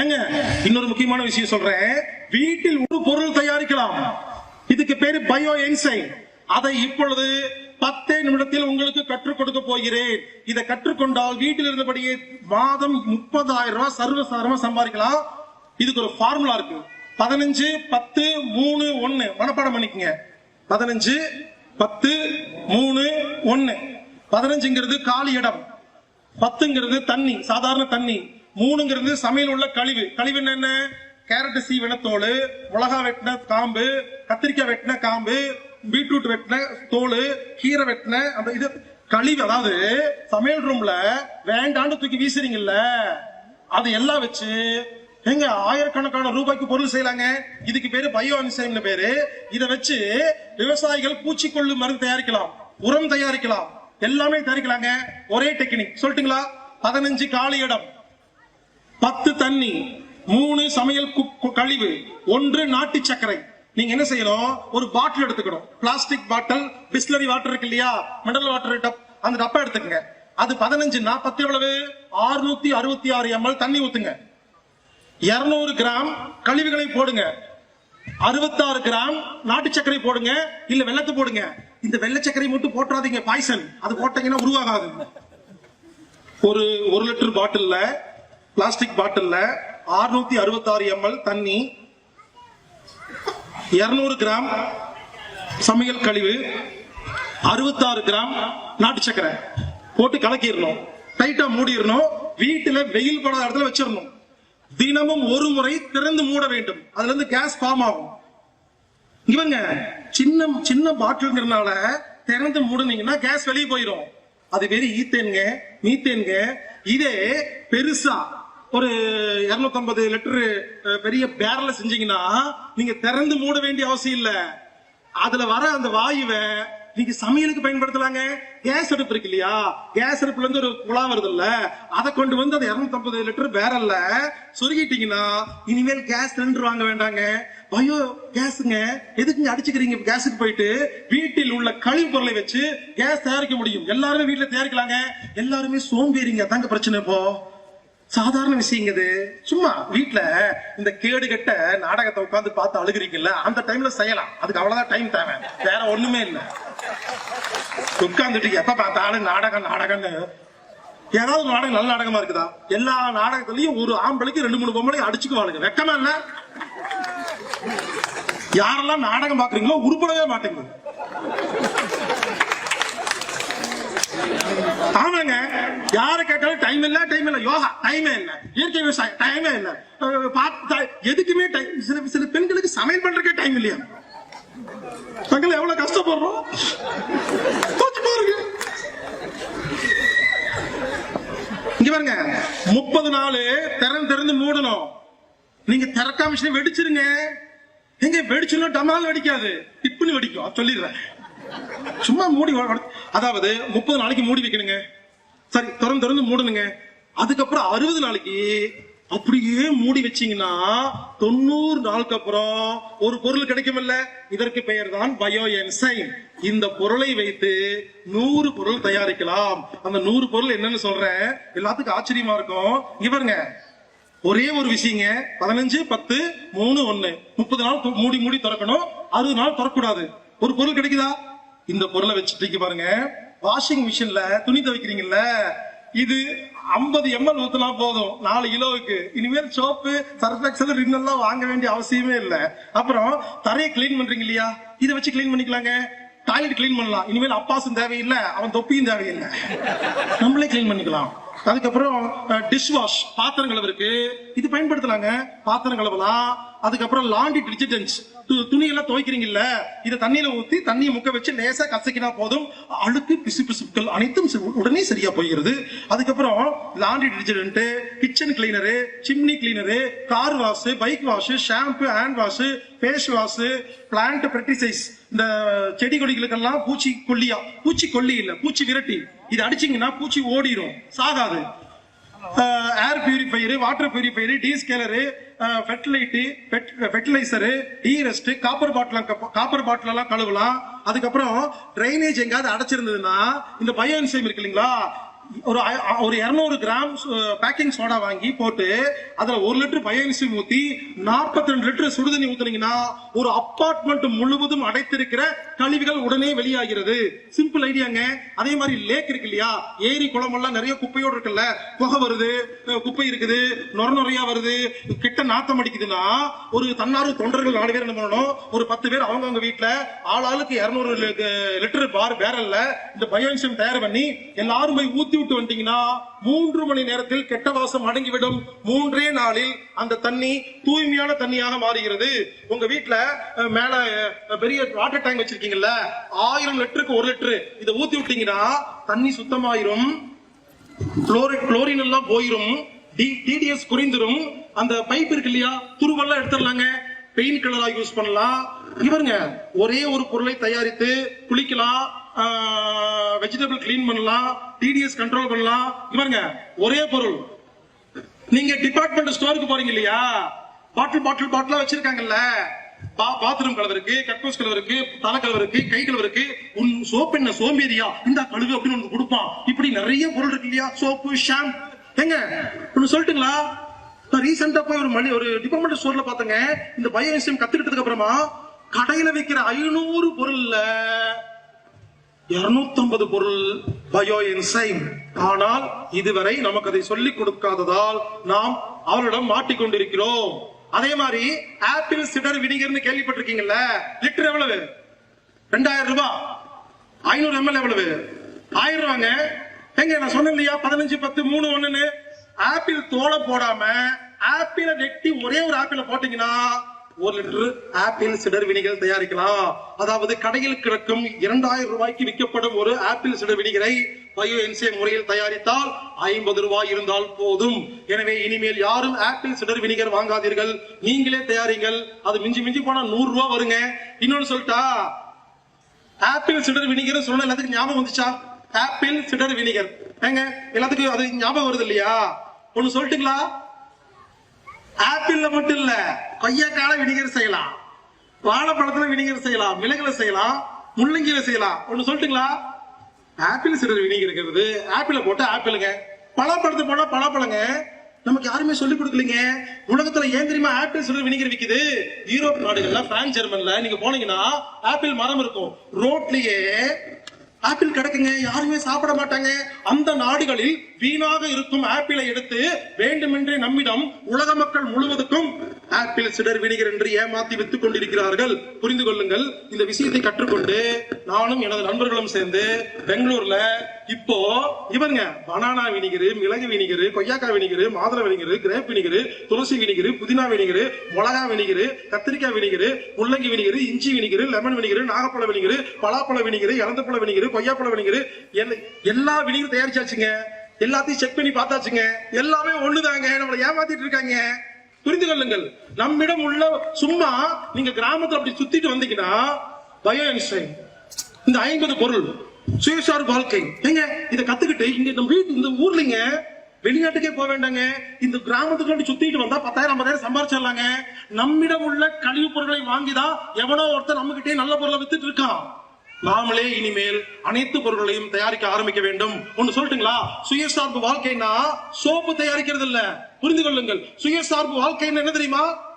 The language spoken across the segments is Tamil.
ஏங்க, இன்னொரு முக்கியமான விஷயம் சொல்றேன். வீட்டில் ஒரு பொருள் தயாரிக்கலாம். இதுக்கு பேரு பயோ என்சைன் அதை இப்பொழுது பத்தே நிமிடத்தில் உங்களுக்கு கற்றுக் கொடுக்க போகிறேன். இதை கற்றுக்கொண்டால் வீட்டில் இருந்தபடியே மாதம் முப்பதாயிரம் ரூபாய் சர்வசாரமா சம்பாதிக்கலாம். இதுக்கு ஒரு ஃபார்முலா இருக்கு. பதினஞ்சு பத்து மூணு ஒன்னு. மனப்பாடம் பண்ணிக்கங்க. பதினஞ்சு பத்து மூணு ஒன்னு. பதினஞ்சுங்கிறது காலி இடம். பத்துங்கிறது தண்ணி சாதாரண தண்ணி. மூணுங்கிறது சமையல் உள்ள கழிவு. கழிவு என்ன கேரட் சீவன தோல் மிளகா வெட்டின காம்பு கத்திரிக்காய் வெட்டின காம்பு பீட்ரூட் வெட்டின தோல் கீரை வெட்டின அந்த இது. கழிவு அதாவது சமையல் ரூம்ல வேண்டான்னு தூக்கி வீசுறீங்கல்ல அது எல்லாம் வச்சு எங்க ஆயிரக்கணக்கான ரூபாய்க்கு பொருள் செய்யலாங்க? இதுக்கு பேரு பயோ அன்சைம்னு பேரு. இதை வச்சு விவசாயிகள் பூச்சிக்கொல்லு மருந்து தயாரிக்கலாம் உரம் தயாரிக்கலாம் எல்லாமே தயாரிக்கலாங்க. ஒரே டெக்னிக். சொல்லட்டுங்களா? பதினஞ்சு காலி இடம். பத்து தண்ணி மூணு சமையல் கழிவு ஒன்று நாட்டு சர்க்கரை. நீங்க என்ன செய்யணும்? ஒரு பாட்டில் எடுத்துக்கணும். பிளாஸ்டிக் பாட்டில் பிஸ்லரி வாட்டர் இருக்கு இல்லையா? மினரல் வாட்டர் டப் அந்த டப்பா எடுத்துக்கங்க. அது பதினஞ்சு பத்து எவ்வளவு? ஆறுநூத்தி அறுபத்தி ஆறு எம்எல் தண்ணி ஊத்துங்க. இருநூறு கிராம் கழிவுகளை போடுங்க. அறுபத்தாறு கிராம் நாட்டு சர்க்கரை போடுங்க. இல்ல வெள்ளத்தை போடுங்க. இந்த வெள்ளை சர்க்கரை மட்டும் போட்டுறாதீங்க பாய்சன் அது போட்டீங்கன்னா உருவாகாது. ஒரு ஒரு லிட்டர் பாட்டில்ல பிளாஸ்டிக் பாட்டில்ல 666 அறுபத்தாறு எம்எல் தண்ணி 200 கிராம் சமையல் கழிவு 66 கிராம் நாட்டு சக்கரை. போட்டு கலக்கிடணும். டைட்டா மூடிடணும். வீட்டுல வெயில் படாத இடத்துல வச்சிடணும். தினமும் ஒரு முறை திறந்து மூட வேண்டும். அதுல இருந்து கேஸ் ஃபார்ம் ஆகும். இவங்க சின்ன சின்ன பாட்டில்ங்கிறதுனால திறந்து மூடுனீங்கன்னா கேஸ் வெளியே போயிடும் அது வெறும் ஈத்தேனுங்க மீத்தேனுங்க. இதே பெருசா ஒரு 250 லிட்டரு பெரிய பேரல செஞ்சீங்கன்னா நீங்க திறந்து மூட வேண்டிய அவசியம் இல்ல. அதுல வர அந்த வாயுவை நீங்க சமையலுக்கு பயன்படுத்தலாங்க. கேஸ் அடுப்பு இருக்கு இல்லையா? கேஸ் அடுப்புல இருந்து ஒரு குழா வருது இல்ல அதை கொண்டு வந்து அந்த 250 லிட்டர் பேரல்ல சொருகிட்டீங்கன்னா இனிமேல் கேஸ் சிலிண்டர் வாங்க வேண்டாங்க. பயோ கேஸுங்க எதுக்குங்க அடிச்சுக்கிறீங்க கேஸுக்கு போயிட்டு? வீட்டில் உள்ள கழிவு பொருளை வச்சு கேஸ் தயாரிக்க முடியும். எல்லாருமே வீட்டுல தயாரிக்கலாங்க. எல்லாருமே சோம்பேறிங்க. தாங்க பிரச்சனை இப்போ. சாதாரண விஷயங்க இது. சும்மா வீட்டுல இந்த கேடு கெட்ட நாடகத்தை உட்காந்து பார்த்து அழுகுறீங்கல்ல அந்த டைம்ல செய்யலாம். அதுக்கு அவ்வளவுதான் டைம் தேவை. வேற ஒண்ணுமே இல்லை. உட்கார்ந்துட்டு எப்ப பார்த்தாலும் நாடகம் நாடகம்னு. ஏதாவது நாடகம் நல்ல நாடகமா இருக்குதா? எல்லா நாடகத்திலயும் ஒரு ஆம்பளைக்கு ரெண்டு மூணு பொம்பளையும் அடிச்சுக்குவாளுங்க. வெக்கமா இல்ல? யாரெல்லாம் நாடகம் பாக்குறீங்களோ உருப்படவே மாட்டேங்குது. ஆமாங்க. யாரை கேட்டாலும் டைம் இல்ல டைம் இல்ல. யோகா டைமே இல்ல. இயற்கை விவசாயம் டைமே இல்ல. எதுக்குமே டைம் சில சில பெண்களுக்கு சமையல் பண்றதுக்கே டைம் இல்லையா? தங்களை எவ்வளவு கஷ்டப்படுறோம்? பாருங்க. இங்க பாருங்க. முப்பது நாள் திறந்து திறந்து மூடணும். நீங்க திறக்காம மிஷினை வெடிச்சிருங்க. எங்க வெடிச்சுன்னா டமால் வெடிக்காது. டிப்புன்னு வெடிக்கும். சொல்லிடுறேன். சும்மா மூடி அதாவது முப்பது நாளைக்கு மூடி வைக்கணுங்க. சரி திறந்து திறந்து மூடணுங்க. அதுக்கப்புறம் அறுபது நாளைக்கு அப்படியே மூடி வச்சீங்கன்னா தொண்ணூறு நாளுக்கு அப்புறம் ஒரு பொருள் கிடைக்குமில்ல. இதற்கு பெயர் தான் பயோ என்சைம் இந்த பொருளை வைத்து நூறு பொருள் தயாரிக்கலாம். அந்த நூறு பொருள் என்னன்னு சொல்றேன். எல்லாத்துக்கும் ஆச்சரியமா இருக்கும். இவருங்க ஒரே ஒரு விஷயங்க. பதினஞ்சு பத்து மூணு ஒண்ணு. முப்பது நாள் மூடி மூடி திறக்கணும். அறுபது நாள் திறக்கக்கூடாது. ஒரு பொருள் கிடைக்குதா? இந்த பொருளை வச்சுட்டு பாருங்க. வாஷிங் மிஷின்ல துணி துவைக்கிறீங்கல்ல இது 50 எம்எல் ஊத்தினா போதும் நாலு கிலோவுக்கு. இனிமேல் சோப்பு சர்ஃபெக்சல் ரின் எல்லாம் வாங்க வேண்டிய அவசியமே இல்லை. அப்புறம் தரையை கிளீன் பண்றீங்க இல்லையா? இதை வச்சு கிளீன் பண்ணிக்கலாங்க. டாய்லெட் கிளீன் பண்ணலாம். இனிமேல் அப்பாசும் தேவையில்லை அவன் தொப்பியும் தேவையில்லை. நம்மளே கிளீன் பண்ணிக்கலாம். அதுக்கப்புறம் டிஷ் வாஷ் பாத்திரம் கழுவுறதுக்கு இது பயன்படுத்தலாங்க. பாத்திரம் கலவலாம் அதுக்கப்புறம் லாண்டி டிட்டர்ஜென்ட்ஸ் துணியெல்லாம் துவைக்கிறீங்கல்ல இதை தண்ணியில ஊத்தி தண்ணியை முக்க வச்சு லேசா கசக்கினா போதும். அழுக்கு பிசு பிசுக்கள் அனைத்தும் உடனே சரியா போகிறது அதுக்கப்புறம் laundry detergent kitchen cleaner chimney cleaner car wash bike wash shampoo hand wash face wash plant fertilize இந்த செடி கொடிகளுக்கெல்லாம் பூச்சி கொல்லியா பூச்சி கொல்லி இல்ல பூச்சி விரட்டி. இது அடிச்சிங்கன்னா பூச்சி ஓடிரும் சாகாது. Air purifier water purifier descaler ஃபெர்டிலைட்டு fertilizer டீரெஸ்ட் காப்பர் பாட்டில் காப்பர் பாட்டில் எல்லாம் கழுவலாம். அதுக்கப்புறம் ட்ரைனேஜ் எங்காவது அடைச்சிருந்ததுன்னா இந்த பயோ என்சைம் இருக்கு இல்லைங்களா? ஒரு ஒரு இருநூறு கிராம் பேக்கிங் சோடா வாங்கி போட்டு அதுல ஒரு லிட்டர் பயோனிசி ஊத்தி 42 ரெண்டு லிட்டர் சுடுதண்ணி ஊத்துனீங்கன்னா ஒரு அப்பார்ட்மெண்ட் முழுவதும் அடைத்திருக்கிற கழிவுகள் உடனே வெளியாகிறது. சிம்பிள் ஐடியாங்க அதே மாதிரி லேக் இருக்கு இல்லையா? ஏரி குளம் எல்லாம் நிறைய குப்பையோடு இருக்குல்ல? புகை வருது குப்பை இருக்குது நொர நொறையா வருது. கிட்ட நாத்தம் அடிக்குதுன்னா ஒரு தன்னார்வ தொண்டர்கள் நாலு பேர் என்ன பண்ணணும்? ஒரு பத்து பேர் அவங்கவுங்க வீட்டுல ஆளாளுக்கு இருநூறு லிட்டர் பார் பேரல்ல இந்த பயோனிசியம் தயார் பண்ணி எல்லாரும் போய் ஊத்தி விட்டு வந்தீங்கன்னா மூன்று மணி நேரத்தில் கெட்ட வாசம் அடங்கிவிடும். மூன்றே நாளில் அந்த தண்ணி தூய்மையான தண்ணியாக மாறுகிறது. உங்க வீட்டுல மேல பெரிய வாட்டர் டேங்க் வச்சிருக்கீங்கல்ல? ஆயிரம் லிட்டருக்கு ஒரு லிட்டரு. இதை ஊத்தி விட்டீங்கன்னா தண்ணி சுத்தமாயிரும். குளோரின் குளோரின் எல்லாம் போயிரும். டிடிஎஸ் குறைந்துரும். அந்த பைப் இருக்கு இல்லையா? துருவெல்லாம் எடுத்துடலாங்க. பெயிண்ட் கலரா யூஸ் பண்ணலாம். இவருங்க ஒரே ஒரு பொருளை தயாரித்து குளிக்கலாம் வெஜிடபிள் கிளீன் பண்ணலாம் டிடிஎஸ் கண்ட்ரோல் பண்ணலாம் இவருங்க ஒரே பொருள். நீங்க டிபார்ட்மெண்ட் ஸ்டோருக்கு போறீங்க இல்லையா? பாட்டில் பாட்டில் பாட்டிலா வச்சிருக்காங்கல்ல. பா- பாத்ரூம் கலவருக்கு கக்கூஸ் கலவருக்கு தலை கலவருக்கு கை கலவருக்கு உன் சோப்பு என்ன சோம்பேறியா இந்த கழுவு அப்படின்னு ஒன்று கொடுப்பான். இப்படி நிறைய பொருள் இருக்கு இல்லையா? சோப்பு ஷாம்பு எங்க ஒன்னு சொல்லிட்டுங்களா? நான் ரீசெண்டா போய் ஒரு மணி ஒரு டிபார்ட்மெண்ட் ஸ்டோர்ல பார்த்தேங்க. இந்த பயோ விஷயம் கத்துக்கிட்டதுக்கு அப்புறமா கடையில வைக்கிற ஐநூறு பொருள்ல 250 பொருள் பயோ என்சைம். ஆனால் இதுவரை நமக்கு அதை சொல்லிக் கொடுக்காததால் நாம் அவரிடம் மாட்டிக்கொண்டிருக்கிறோம் அதே மாதிரி ஆப்பிள் சிடர் வினிகர்னு கேள்விப்பட்டிருக்கீங்கல்ல? லிட்டர் எவ்வளவு? ரெண்டாயிரம் ரூபாய் ஐநூறு எம்எல் எவ்வளவு? ஆயிரம் ரூபாங்க. எங்க நான் சொன்னேன் இல்லையா? பதினஞ்சு பத்து மூணு ஒண்ணுன்னு. ஆப்பிள் தோலை போடாம ஆப்பிளை வெட்டி ஒரே ஒரு ஆப்பிளை போட்டீங்கன்னா ஒரு லிட்டர் ஆப்பிள் சிடர் வினிகர் தயாரிக்கலாம். அதாவது கடையில் கிடக்கும் இரண்டாயிரம் ரூபாய்க்கு விற்கப்படும் ஒரு ஆப்பிள் சிடர் வினிகரை பயோ என்சே முறையில் தயாரித்தால் ஐம்பது ரூபாய் இருந்தால் போதும். எனவே இனிமேல் யாரும் ஆப்பிள் சிடர் வினிகர் வாங்காதீர்கள். நீங்களே தயாரிங்கள். அது மிஞ்சி மிஞ்சி போனா நூறு ரூபாய் வருங்க. இன்னொன்னு சொல்லிட்டா ஆப்பிள் சிடர் வினிகர் சொன்ன எல்லாத்துக்கும் ஞாபகம் வந்துச்சா? Apple cider vinegar. ஏங்க எல்லாத்துக்கும் அது ஞாபகம் வருது இல்லையா? ஒன்னு சொல்லட்டுங்களா? ஆப்பிள்ல மட்டும் இல்ல கொய்யாக்கால வினிகர் செய்யலாம். வாழைப்பழத்துல வினிகர் செய்யலாம் மிளகுல செய்யலாம் முள்ளங்கியில செய்யலாம். ஒண்ணு சொல்லட்டுங்களா? ஆப்பிள் சிறு வினிகர் இருக்கிறது. ஆப்பிள போட்டு ஆப்பிளுங்க. பழப்பழத்து போனா பலாப்பழங்க நமக்கு யாருமே சொல்லி கொடுக்கலீங்க. உலகத்துல ஏன் தெரியுமா ஆப்பிள் சிறு வினிகர் விக்குது? யூரோப் நாடுகள்ல பிரான்ஸ் ஜெர்மன்ல நீங்க போனீங்கன்னா ஆப்பிள் மரம் இருக்கும். ரோட்லயே ஆப்பிள் கிடக்குங்க யாருமே சாப்பிட மாட்டாங்க. அந்த நாடுகளில் வீணாக இருக்கும் ஆப்பிளை எடுத்து வேண்டுமென்றே நம்மிடம் உலக மக்கள் முழுவதுக்கும் ஆப்பிள் சிடர் வினிகர் என்று ஏமாத்தி வித்துக் கொண்டிருக்கிறார்கள். புரிந்து கொள்ளுங்கள் இந்த விஷயத்தை கற்றுக்கொண்டு நானும் எனது நண்பர்களும் சேர்ந்து பெங்களூர்ல இப்போ இவருங்க பனானா வினிகரு மிளகு வினிகரு கொய்யாக்காய் வினிகரு மாதுளை வினிகரு கிரேப் வினிகரு துளசி வினிகரு புதினா வினிகரு மிளகா வினிகரு கத்திரிக்காய் வினிகரு முள்ளங்கி வினிகரு இஞ்சி வினிகரு லெமன் வினிகரு நாகப்பழ வினிகரு பலாப்பழ வினிகரு இறந்தப்பழ வினிகரு கொய்யாப்பழ வினிகரு எல்லா- எல்லா வினிகரும் தயாரிச்சாச்சுங்க. எல்லாத்தையும் செக் பண்ணி பார்த்தாச்சுங்க. எல்லாமே ஒண்ணுதாங்க. நம்மளை ஏமாத்திட்டு இருக்காங்க. புரிந்து கொள்ளுங்கள். நம்மிடம் உள்ள சும்மா நீங்க கிராமத்துல அப்படி சுத்திட்டு வந்தீங்கன்னா பயோ என்சைம் இந்த ஐம்பது பொருள். சுயசார் வாழ்க்கை. ஏங்க இதை கத்துக்கிட்டு இங்க நம்ம வீட்டு இந்த ஊர்லங்க வெளிநாட்டுக்கே போக வேண்டாங்க. இந்த கிராமத்துக்கு சுத்திட்டு வந்தா பத்தாயிரம் ஐம்பதாயிரம் சம்பாரிச்சிடலாங்க. நம்மிடம் உள்ள கழிவு பொருட்களை வாங்கிதான் எவனோ ஒருத்தர் நம்ம கிட்டே நல்ல பொருளை வித்துட்டு இருக்கான். நாமளே இனிமேல் அனைத்து பொருட்களையும் தயாரிக்க ஆரம்பிக்க வேண்டும். ஒன்னு சொல்லட்டுங்களா? சுயசார்பு வாழ்க்கைன்னா சோப்பு தயாரிக்கிறது இல்ல. புரிந்து கொள்ளுங்கள். சுயசார்பு வாழ்க்கைன்னு என்ன தெரியுமா?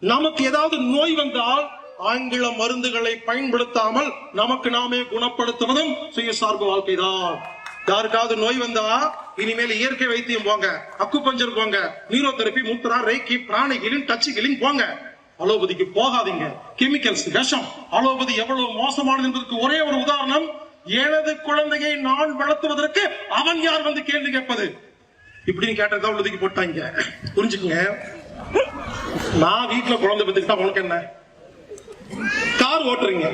நமக்கு ஏதாவது நோய் வந்தால் ஆங்கில மருந்துகளை பயன்படுத்தாமல் நமக்கு நாமே குணப்படுத்துவதும் சுயசார்பு வாழ்க்கைதான். யாருக்காவது நோய் வந்தா இனிமேல் இயற்கை வைத்தியம் போங்க அக்கு பஞ்சர் போங்க நீரோதெரப்பி மூத்ரா ரேக்கி பிராணிகளின் டச்சுகளின் போங்க. அலோபதிக்கு போகாதீங்க. கெமிக்கல்ஸ் விஷம். அலோபதி எவ்வளவு மோசமானது என்பதற்கு ஒரே ஒரு உதாரணம் எனது குழந்தையை நான் வளர்த்துவதற்கு அவன் யார் வந்து கேள்வி கேட்பது? இப்படின்னு கேட்டதா உள்ளதுக்கு போட்டாங்க. புரிஞ்சுக்குங்க. நான் வீட்டுல குழந்தை பெற்றுக்கிட்டா உனக்கு என்ன? கார் ஓட்டுறீங்க.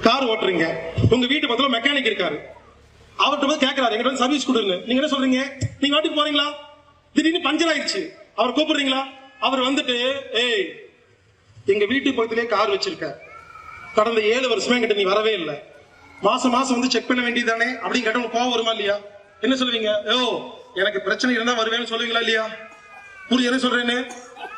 கார் ஓட்டுறீங்க. உங்க வீட்டு பக்கத்துல மெக்கானிக் இருக்காரு. அவர்கிட்ட போய் கேட்கறாரு எங்கிட்ட வந்து சர்வீஸ் கொடுங்க. நீங்க என்ன சொல்றீங்க? நீங்க வாட்டுக்கு போறீங்களா? திடீர்னு பஞ்சர் ஆயிடுச்சு. அவர் கூப்பிடுறீங்களா? அவர் வந்துட்டு ஏய் எங்க வீட்டு பக்கத்திலே கார் வச்சிருக்க கடந்த ஏழு வருஷமா என்கிட்ட நீ வரவே இல்லை. மாசம் மாசம் வந்து செக் பண்ண வேண்டியதானே அப்படின்னு கேட்ட உங்களுக்கு கோவம் வருமா இல்லையா? என்ன சொல்லுவீங்க? ஓ எனக்கு பிரச்சனை இருந்தா வருவேன்னு சொல்லுவீங்களா இல்லையா? புரிய சொல்றேன்னு?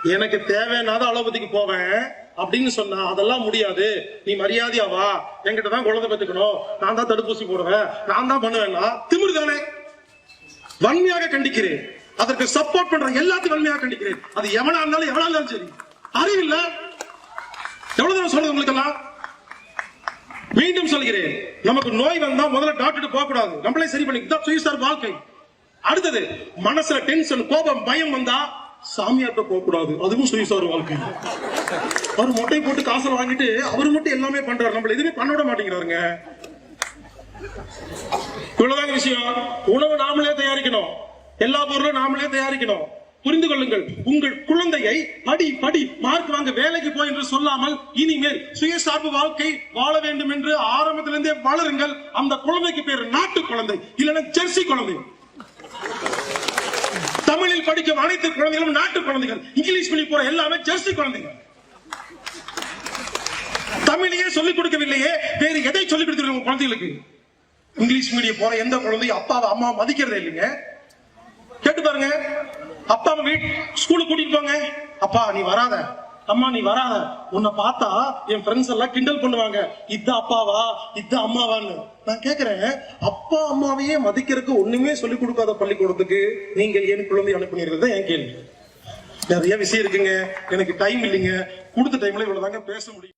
எனக்கு தேவையானாத அலோபதிக்கு போவேன். அப்படின்னு சொன்னா அதெல்லாம் முடியாது. நீ மரியாதையா வா. என்கிட்ட தான் குழந்தை பெற்றுக்கணும். நான் தான் தடுப்பூசி போடுவேன். நான் தான் பண்ணுவேன்னா திமிரு தானே வன்மையாக கண்டிக்கிறேன். அதற்கு சப்போர்ட் பண்ற எல்லாத்தையும் வன்மையாக கண்டிக்கிறேன். அது எவனா இருந்தாலும் எவனா இருந்தாலும் சரி. அறிவில்ல எவ்வளவு தூரம் சொல்றது உங்களுக்கு எல்லாம் மீண்டும் சொல்கிறேன். நமக்கு நோய் வந்தா முதல்ல டாக்டர் போக கூடாது நம்மளே சரி பண்ணி சுயசார் வாழ்க்கை. அடுத்தது மனசுல டென்ஷன் கோபம் பயம் வந்தா சாமியார்ட்ட போகக்கூடாது. அதுவும் சுயசார் வாழ்க்கை. அவர் மொட்டை போட்டு காசை வாங்கிட்டு அவர் மட்டும் எல்லாமே பண்றாரு. நம்மள எதுவுமே பண்ண விட மாட்டேங்கிறாருங்க. இவ்வளவுதாங்க விஷயம். உணவு நாமளே தயாரிக்கணும். எல்லா பொருளும் நாமளே தயாரிக்கணும். புரிந்து கொள்ளுங்கள். உங்கள் குழந்தையை படி படி மார்க் வாங்க வேலைக்கு போய் என்று சொல்லாமல் இனிமேல் சுயசார்பு வாழ்க்கை வாழ வேண்டும் என்று ஆரம்பத்திலிருந்தே வளருங்கள். அந்த குழந்தைக்கு பேர் நாட்டு குழந்தை இல்லைன்னா ஜெர்சி குழந்தை. தமிழில் படிக்கும் அனைத்து குழந்தைகளும் நாட்டு குழந்தைகள் இங்கிலீஷ் மீடியம் போற எல்லாமே ஜெர்சி குழந்தைகள். தமிழையே சொல்லிக் கொடுக்கவில்லையே வேறு எதை சொல்லிக் கொடுத்து உங்க குழந்தைகளுக்கு? இங்கிலீஷ் மீடியம் போற எந்த குழந்தையும் அப்பாவை அம்மா மதிக்கிறதே இல்லைங்க. கேட்டு பாருங்க. அப்பா அம்மா வீட் ஸ்கூலுக்கு கூட்டிட்டு போங்க. அப்பா நீ வராத. அம்மா நீ வராத. உன்னை பார்த்தா என் ஃப்ரெண்ட்ஸ் எல்லாம் கிண்டல் பண்ணுவாங்க. இது அப்பாவா? இது அம்மாவான்னு. நான் கேக்குறேன் அப்பா அம்மாவையே மதிக்கிறதுக்கு ஒண்ணுமே சொல்லிக் கொடுக்காத பள்ளிக்கூடத்துக்கு நீங்கள் என் குழந்தை அனுப்பினீர்கள்? தான் என் கேள்வி. நிறைய விஷயம் இருக்குங்க. எனக்கு டைம் இல்லைங்க. கொடுத்த டைம்ல இவ்வளவுதாங்க பேச முடியும்.